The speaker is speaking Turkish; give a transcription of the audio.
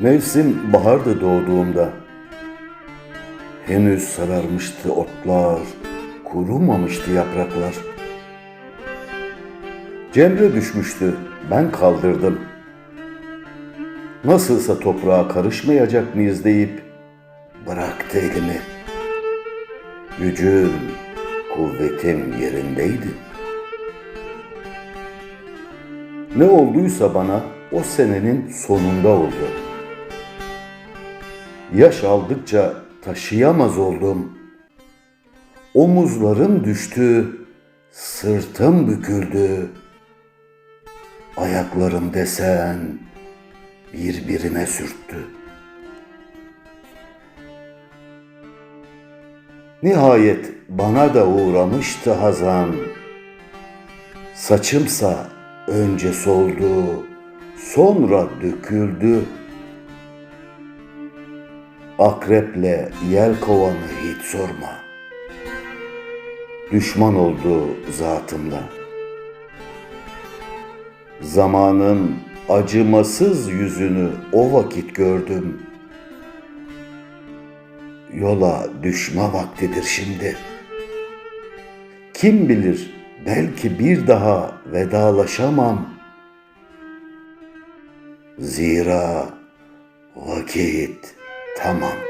Mevsim bahardı doğduğumda. Henüz sararmıştı otlar, kurumamıştı yapraklar. Cemre düşmüştü, ben kaldırdım. Nasılsa toprağa karışmayacak mıyız deyip bıraktı elimi. Gücüm, kuvvetim yerindeydi. Ne olduysa bana o senenin sonunda oldu. Yaş aldıkça taşıyamaz oldum. Omuzlarım düştü, sırtım büküldü. Ayaklarım desen birbirine sürttü. Nihayet bana da uğramıştı hazan. Saçımsa önce soldu, sonra döküldü. Akreple yel kovanı hiç sorma. Düşman oldu zatımla. Zamanın acımasız yüzünü o vakit gördüm. Yola düşme vaktidir şimdi. Kim bilir belki bir daha vedalaşamam. Zira vakit tamam.